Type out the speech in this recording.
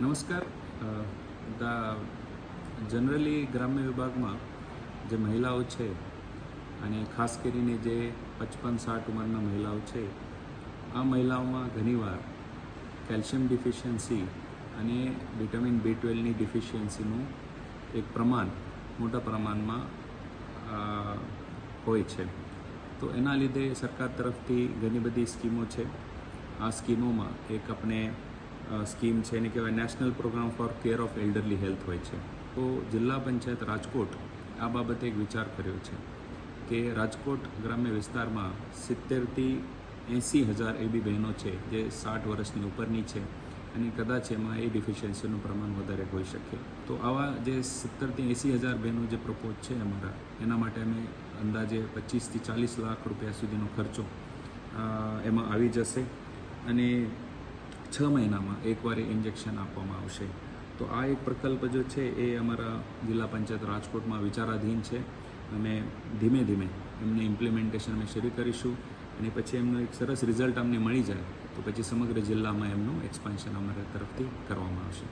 નમસ્કાર. The generally ગ્રામ્ય વિભાગમાં જે મહિલાઓ છે અને ખાસ કરીને જે પચપન સાઠ ઉંમરના મહિલાઓ છે, આ મહિલાઓમાં ઘણીવાર કેલ્શિયમ ડિફિશિયન્સી અને વિટામિન બી ટ્વેલ્વની ડિફિશિયન્સીનું એક પ્રમાણ, મોટા પ્રમાણમાં હોય છે. તો એના લીધે સરકાર તરફથી ઘણી બધી સ્કીમો છે. આ સ્કીમોમાં એક આપણે સ્કીમ છે, એને કહેવાય national programme for care of elderly health હોય છે. તો જિલ્લા પંચાયત રાજકોટ આ બાબતે એક વિચાર કર્યો છે કે રાજકોટ ગ્રામ્ય વિસ્તારમાં સિત્તેરથી એંસી હજાર એવી બહેનો છે, જે સાઠ વર્ષની ઉપરની છે અને કદાચ એમાં એ ડિફિશિયન્સીનું પ્રમાણ વધારે હોઈ શકે. તો આવા જે સિત્તેરથી એંસી હજાર બહેનો જે પ્રપોઝ છે અમારા, એના માટે અમે અંદાજે પચીસથી ચાલીસ લાખ રૂપિયા સુધીનો ખર્ચો એમાં આવી જશે. અને છ મહિનામાં એકવાર ઇન્જેક્શન આપવામાં આવશે. તો આ એક પ્રકલ્પ જો છે એ અમારા જિલ્લા પંચાયત રાજકોટમાં વિચારાધીન છે અને ધીમે ધીમે એમને ઇમ્પ્લિમેન્ટેશન અમે શરૂ કરીશું અને પછી એમનું એક સરસ રિઝલ્ટ અમને મળી જાય તો પછી સમગ્ર જિલ્લામાં એમનું એક્સપાન્શન અમારા તરફથી કરવામાં આવશે.